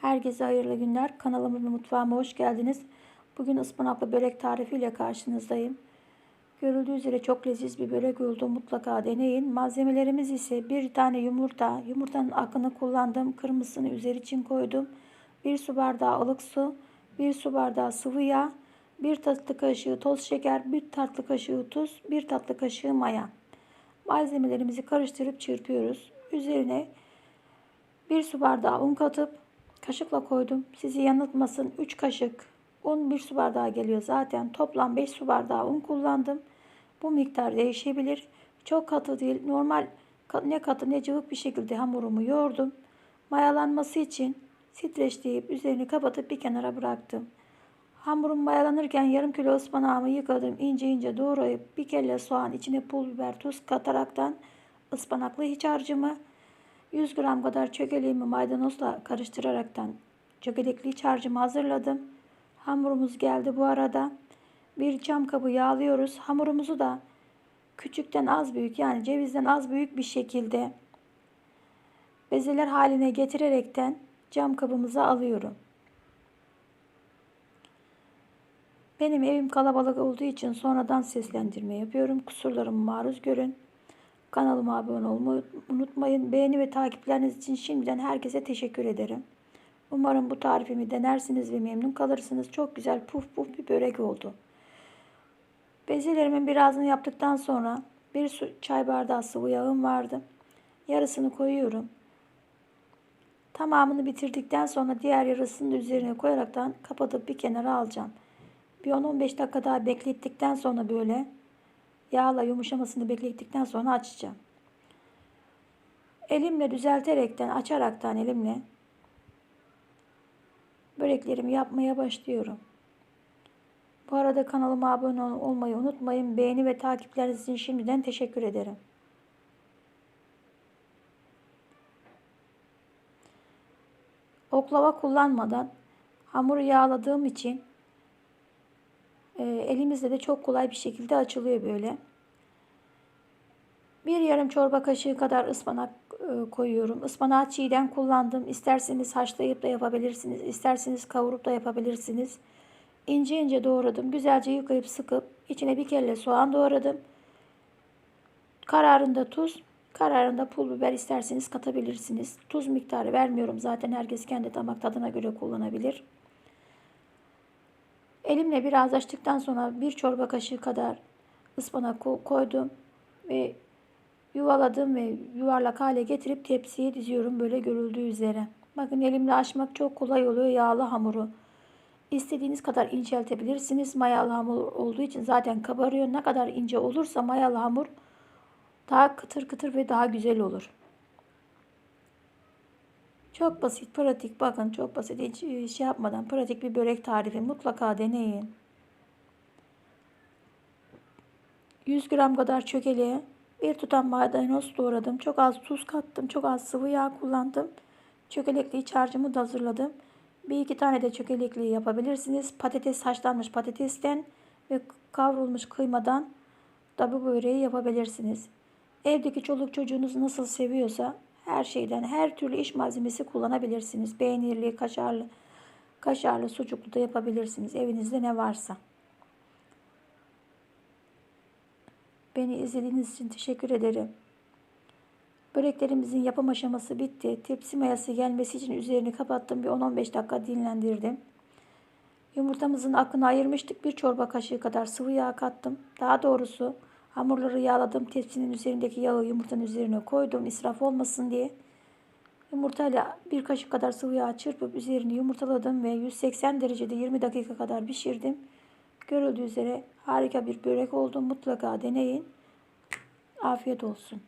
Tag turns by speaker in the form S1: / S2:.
S1: Herkese hayırlı günler. Kanalıma ve mutfağıma hoş geldiniz. Bugün ıspanaklı börek tarifiyle karşınızdayım. Görüldüğü üzere çok leziz bir börek oldu. Mutlaka deneyin. Malzemelerimiz ise bir tane yumurta. Yumurtanın akını kullandım. Kırmızısını üzeri için koydum. Bir su bardağı ılık su. Bir su bardağı sıvı yağ. Bir tatlı kaşığı toz şeker. Bir tatlı kaşığı tuz. Bir tatlı kaşığı maya. Malzemelerimizi karıştırıp çırpıyoruz. Üzerine bir su bardağı un katıp kaşıkla koydum. Sizi yanıltmasın 3 kaşık un 1 su bardağı geliyor zaten. Toplam 5 su bardağı un kullandım. Bu miktar değişebilir. Çok katı değil. Normal ne katı ne cıvık bir şekilde hamurumu yoğurdum. Mayalanması için streçleyip üzerini kapatıp bir kenara bıraktım. Hamurum mayalanırken yarım kilo ıspanağımı yıkadım. ince ince doğrayıp bir kelle soğan içine pul biber tuz kataraktan ıspanaklı iç harcımı 100 gram kadar çökeleğimi maydanozla karıştıraraktan çökelekli iç harcımı hazırladım. Hamurumuz geldi bu arada. Bir cam kabı yağlıyoruz. Hamurumuzu da küçükten az büyük yani cevizden az büyük bir şekilde bezeler haline getirerekten cam kabımıza alıyorum. Benim evim kalabalık olduğu için sonradan seslendirme yapıyorum. Kusurlarımı maruz görün. Kanalıma abone olmayı unutmayın. Beğeni ve takipleriniz için şimdiden herkese teşekkür ederim. Umarım bu tarifimi denersiniz ve memnun kalırsınız. Çok güzel puf puf bir börek oldu. Bezelerimin birazını yaptıktan sonra bir su, çay bardağı sıvı yağım vardı. Yarısını koyuyorum. Tamamını bitirdikten sonra diğer yarısını da üzerine koyaraktan kapatıp bir kenara alacağım. Bir 10-15 dakika daha beklettikten sonra böyle yağla yumuşamasını beklettikten sonra açacağım. Elimle düzelterekten, açaraktan elimle böreklerimi yapmaya başlıyorum. Bu arada kanalıma abone olmayı unutmayın. Beğeni ve takipleriniz için şimdiden teşekkür ederim. Oklava kullanmadan hamuru yağladığım için e, elimizde de çok kolay bir şekilde açılıyor böyle. Bir yarım çorba kaşığı kadar ıspanak e, koyuyorum. Ispanağı çiğden kullandım. İsterseniz haşlayıp da yapabilirsiniz. İsterseniz kavurup da yapabilirsiniz. İnce ince doğradım. Güzelce yıkayıp sıkıp içine bir kelle soğan doğradım. Kararında tuz, kararında pul biber isterseniz katabilirsiniz. Tuz miktarı vermiyorum. Zaten herkes kendi damak tadına göre kullanabilir. Elimle biraz açtıktan sonra bir çorba kaşığı kadar ıspanak koydum ve yuvaladım ve yuvarlak hale getirip tepsiye diziyorum böyle görüldüğü üzere. Bakın elimle açmak çok kolay oluyor yağlı hamuru. İstediğiniz kadar inceltebilirsiniz. Mayalı hamur olduğu için zaten kabarıyor. Ne kadar ince olursa mayalı hamur daha kıtır kıtır ve daha güzel olur. Çok basit, pratik. Bakın çok basit. Hiç e, şey yapmadan pratik bir börek tarifi. Mutlaka deneyin. 100 gram kadar çökeleğe bir tutam maydanoz doğradım. Çok az tuz kattım. Çok az sıvı yağ kullandım. Çökelekli iç harcımı da hazırladım. Bir iki tane de çökelekli yapabilirsiniz. Patates haşlanmış patatesten ve kavrulmuş kıymadan da bu böreği yapabilirsiniz. Evdeki çoluk çocuğunuz nasıl seviyorsa her şeyden, her türlü iş malzemesi kullanabilirsiniz. Peynirli, kaşarlı, kaşarlı, sucuklu da yapabilirsiniz. Evinizde ne varsa. Beni izlediğiniz için teşekkür ederim. Böreklerimizin yapım aşaması bitti. Tepsi mayası gelmesi için üzerini kapattım. Bir 10-15 dakika dinlendirdim. Yumurtamızın akını ayırmıştık. Bir çorba kaşığı kadar sıvı yağ kattım. Daha doğrusu hamurları yağladım. Tepsinin üzerindeki yağı yumurtanın üzerine koydum. israf olmasın diye. Yumurtayla bir kaşık kadar sıvı yağ çırpıp üzerini yumurtaladım ve 180 derecede 20 dakika kadar pişirdim. Görüldüğü üzere harika bir börek oldu. Mutlaka deneyin. Afiyet olsun.